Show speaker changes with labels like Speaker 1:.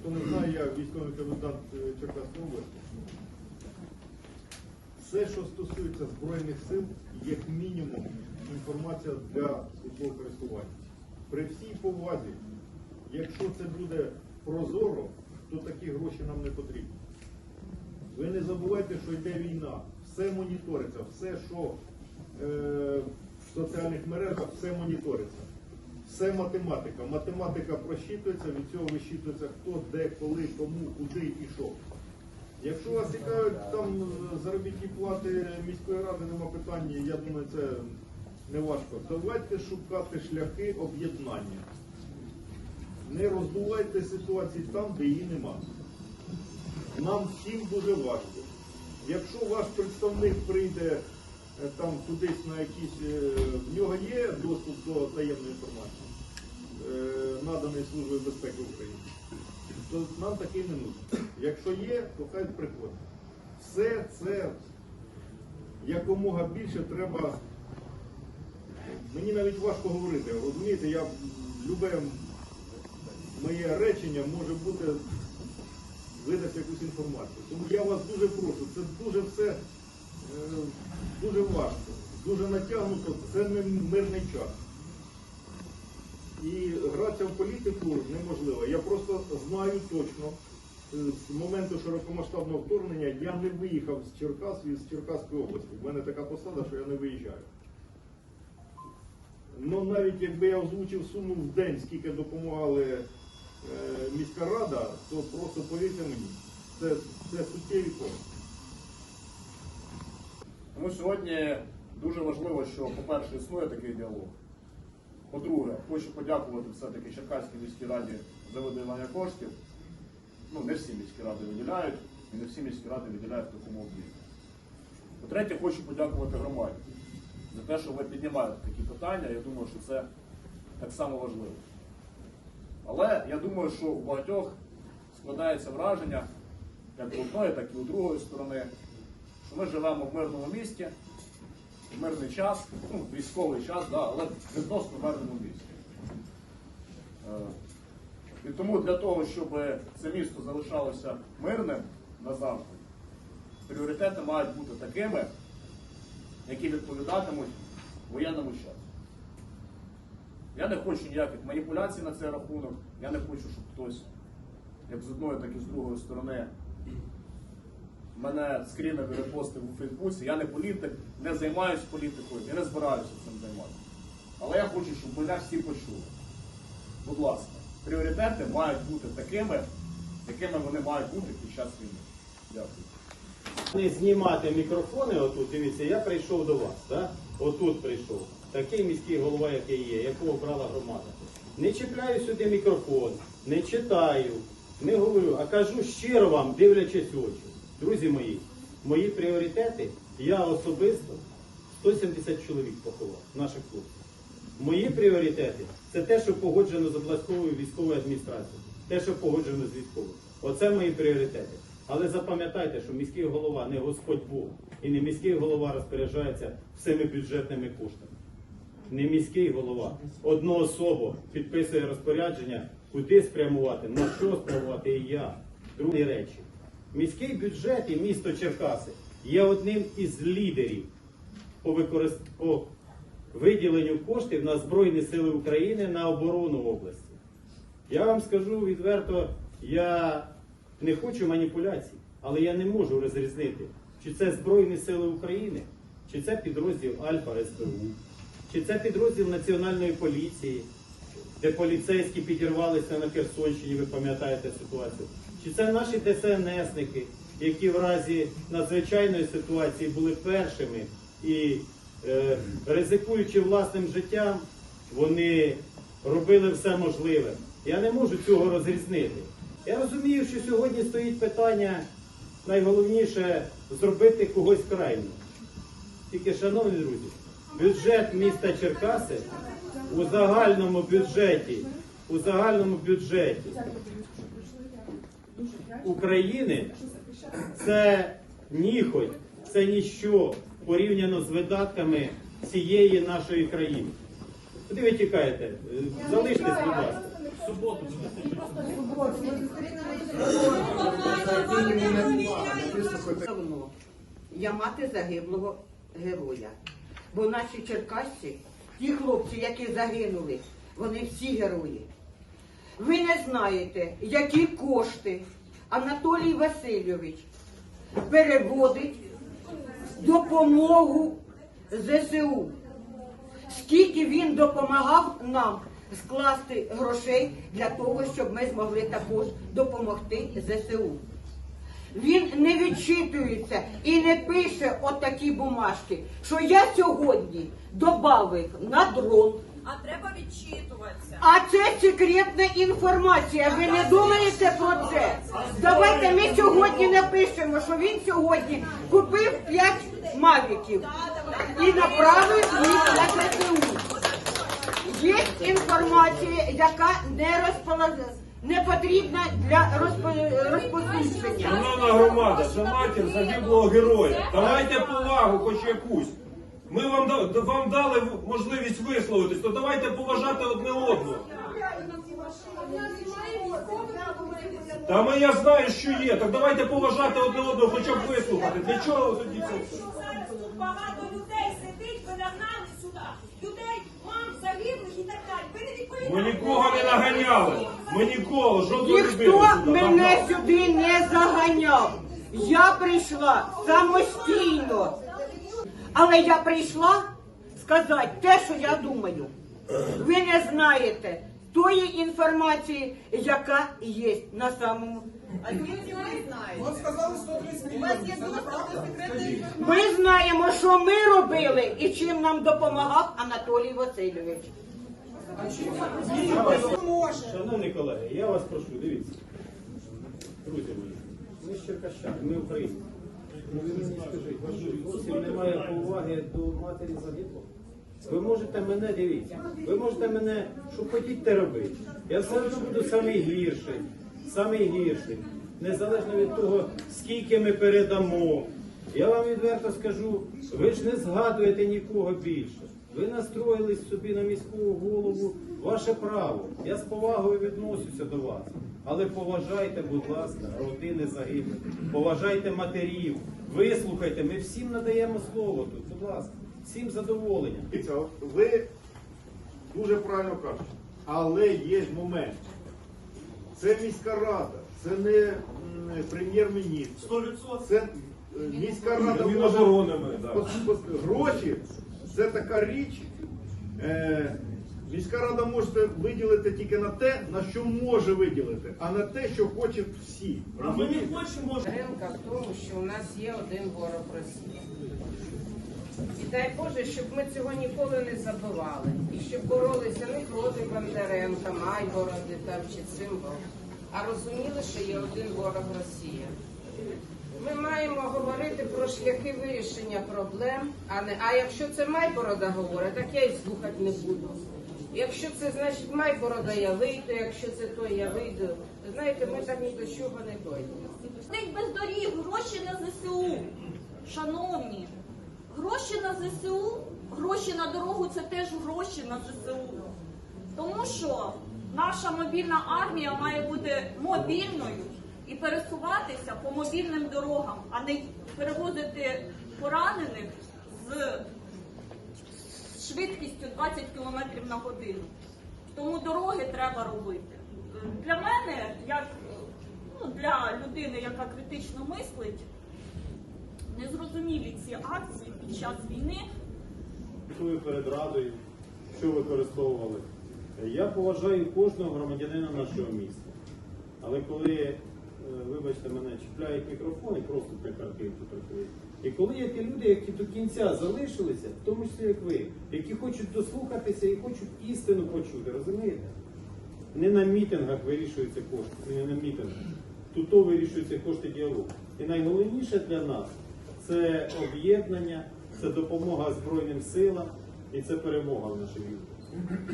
Speaker 1: хто не знає, я військовий комендант е, Черкаської області. Все, що стосується Збройних сил, як мінімум інформація для службового користування. При всій повазі, якщо це буде прозоро, то такі гроші нам не потрібні. Ви не забувайте, що йде війна, все моніториться, все, що е, в соціальних мережах, все моніториться. Все математика. Математика просчитується, від цього вищитується хто, де, коли, кому, куди і що. Якщо вас цікавить там заробітні плати міської ради, нема питання, я думаю, це не важко. Давайте шукати шляхи об'єднання. Не роздувайте ситуації там, де її нема. Нам всім дуже важко. Якщо ваш представник прийде там кудись на якісь, е, в нього є доступ до таємної інформації, е, наданої Службою безпеки України, то нам такий не нужен. Якщо є, то хай приходить. Все це якомога більше треба. Мені навіть важко говорити, розумієте, я любе моє речення може бути видати якусь інформацію. Тому я вас дуже прошу, це дуже все е, дуже важко, дуже натягнуто, це не мирний час. І гратися в політику неможливо. Я просто знаю точно, е, з моменту широкомасштабного вторгнення я не виїхав з Черкас і з Черкаської області. У мене така посада, що я не виїжджаю. Ну навіть якби я озвучив суму в день, скільки допомагали е, міська рада, то просто повірте мені, це, це суттєві кошти.
Speaker 2: Тому сьогодні дуже важливо, що, по-перше, існує такий діалог. По-друге, хочу подякувати все-таки Черкаській міській раді за виділення коштів. Ну, не всі міські ради виділяють, і не всі міські ради виділяють в такому об'ємі. По-третє, хочу подякувати громаді за те, що ви піднімаєте такі питання. Я думаю, що це так само важливо. Але я думаю, що у багатьох складається враження, як у одної, так і у другої сторони, що ми живемо в мирному місті, в мирний час, ну, військовий час, да, але в мирному місті. Е, І тому для того, щоб це місто залишалося мирним назавжди, пріоритети мають бути такими, які відповідатимуть воєнному часу. Я не хочу ніяких маніпуляцій на цей рахунок. Я не хочу, щоб хтось, як з одної, так і з другої сторони, мене скрінив і репостив у Фейсбуці. Я не політик, не займаюся політикою і не збираюся цим займатися. Але я хочу, щоб мене всі почули. Будь ласка, пріоритети мають бути такими, якими вони мають бути під час війни. Дякую.
Speaker 3: Не знімати мікрофони отут, дивіться, я прийшов до вас, да? отут прийшов. Такий міський голова, який є, якого обрала громада. Не чіпляю сюди мікрофон, не читаю, не говорю, а кажу щиро вам, дивлячись очі. Друзі мої, мої пріоритети, я особисто 170 чоловік поховав, наших хлопців. Мої пріоритети це те, що погоджено з обласковою військовою адміністрацією, те, що погоджено з військовою. Оце мої пріоритети. Але запам'ятайте, що міський голова не Господь Бог і не міський голова розпоряджається всіми бюджетними коштами. Не міський голова одноособо підписує розпорядження, куди спрямувати, на що спрямувати і я. Другі речі. Міський бюджет і місто Черкаси є одним із лідерів по, використ... по виділенню коштів на Збройні Сили України на оборону області. Я вам скажу відверто, я не хочу маніпуляцій, але я не можу розрізнити, чи це Збройні Сили України, чи це підрозділ Альфа СБУ, чи це підрозділ Національної поліції, де поліцейські підірвалися на Херсонщині, ви пам'ятаєте ситуацію. Чи це наші ДСНСники, які в разі надзвичайної ситуації були першими і е, ризикуючи власним життям, вони робили все можливе. Я не можу цього розрізнити. Я розумію, що сьогодні стоїть питання, найголовніше зробити когось крайнім. Тільки, шановні друзі, бюджет міста Черкаси у загальному бюджеті, у загальному бюджеті України це ніхоть, це ніщо порівняно з видатками цієї нашої країни. Куди ви тікаєте? Залиштесь, будь ласка.
Speaker 4: Я мати загиблого героя, бо наші черкасці ті хлопці, які загинули, вони всі герої. Ви не знаєте, які кошти Анатолій Васильович переводить допомогу ЗСУ. Скільки він допомагав нам скласти грошей для того, щоб ми змогли також допомогти ЗСУ. Він не відчитується і не пише отакі бумажки, що я сьогодні добавив на дрон.
Speaker 5: А треба відчитуватися.
Speaker 4: А це секретна інформація. Ви не думаєте про це? Давайте ми сьогодні напишемо, що він сьогодні купив 5 мавіків і направив їх на ЗСУ. Є інформація, яка не розполаг... не потрібна для розпо- розповсюдження.
Speaker 6: Шановна громада, це матір загиблого героя. Давайте повагу, хоч якусь. Ми вам, да- вам дали можливість висловитись, то давайте поважати одне одного. Та ми я знаю, що є. Так давайте поважати одне одного, хоча б вислухати. Для чого тоді це? все?
Speaker 5: Зараз тут багато людей сидить, ви нагнали сюди. Людей, мам, загиблих і так далі. Ви не відповідаєте.
Speaker 6: Ми нікого не наганяли. Ми нікого, жодної людини
Speaker 4: Ніхто мене сюди не заганяв. Я прийшла самостійно. Але я прийшла сказати те, що я думаю. Ви не знаєте тої інформації, яка є на самому.
Speaker 7: От сказали 130 мільйонів.
Speaker 4: Ми знаємо, що ми робили і чим нам допомагав Анатолій Васильович.
Speaker 7: Може.
Speaker 3: Шановні колеги, я вас прошу, дивіться. Друзі мої, ми з Черкащани, ми українці. Ну ви мені скажіть, вашу зовсім немає поваги до матері загиблого. Ви можете мене, дивіться, ви можете мене, що хотіть робити. Я все одно буду самий гірший, самий гірший. Незалежно від того, скільки ми передамо. Я вам відверто скажу, ви ж не згадуєте нікого більше. Ви настроїлись собі на міського голову, ваше право. Я з повагою відносюся до вас. Але поважайте, будь ласка, родини загиблих, поважайте матерів, вислухайте, ми всім надаємо слово тут, будь ласка, всім задоволення.
Speaker 1: Ви дуже правильно кажете, але є момент. Це міська рада, це не прем'єр-міністр.
Speaker 6: 100%.
Speaker 1: Це е, міська рада може гроші. Це така річ. Е, міська рада може виділити тільки на те, на що може виділити, а на те, що хочуть всі.
Speaker 6: А ми не хочемо.
Speaker 8: Ринка в тому, що у нас є один ворог Росії. І дай Боже, щоб ми цього ніколи не забували. І щоб боролися не проти Бондаренка, Майгороди там чи Цимбал, а розуміли, що є один ворог Росія. Ми маємо говорити про шляхи вирішення проблем, а не а якщо це Майборода говорить, так я й слухати не буду. Якщо це значить Майборода, я вийду, якщо це то, я вийду. Знаєте, ми так ні до чого не дойдемо.
Speaker 5: День без доріг, гроші на ЗСУ. Шановні, гроші на ЗСУ, гроші на дорогу це теж гроші на ЗСУ. Тому що наша мобільна армія має бути мобільною і пересуватися по мобільним дорогам, а не перевозити поранених з швидкістю 20 км на годину. Тому дороги треба робити. Для мене, як ну, для людини, яка критично мислить, незрозумілі ці акції під час війни.
Speaker 3: Звітую перед радою, що використовували. Я поважаю кожного громадянина нашого міста. Але коли, вибачте мене, чіпляють мікрофон і просто для картинки трохи. І коли є ті люди, які до кінця залишилися, в тому числі як ви, які хочуть дослухатися і хочуть істину почути, розумієте? Не на мітингах вирішуються кошти, не на мітингах. Тут то вирішуються кошти діалогу. І найголовніше для нас це об'єднання, це допомога Збройним силам і це перемога в нашій війні.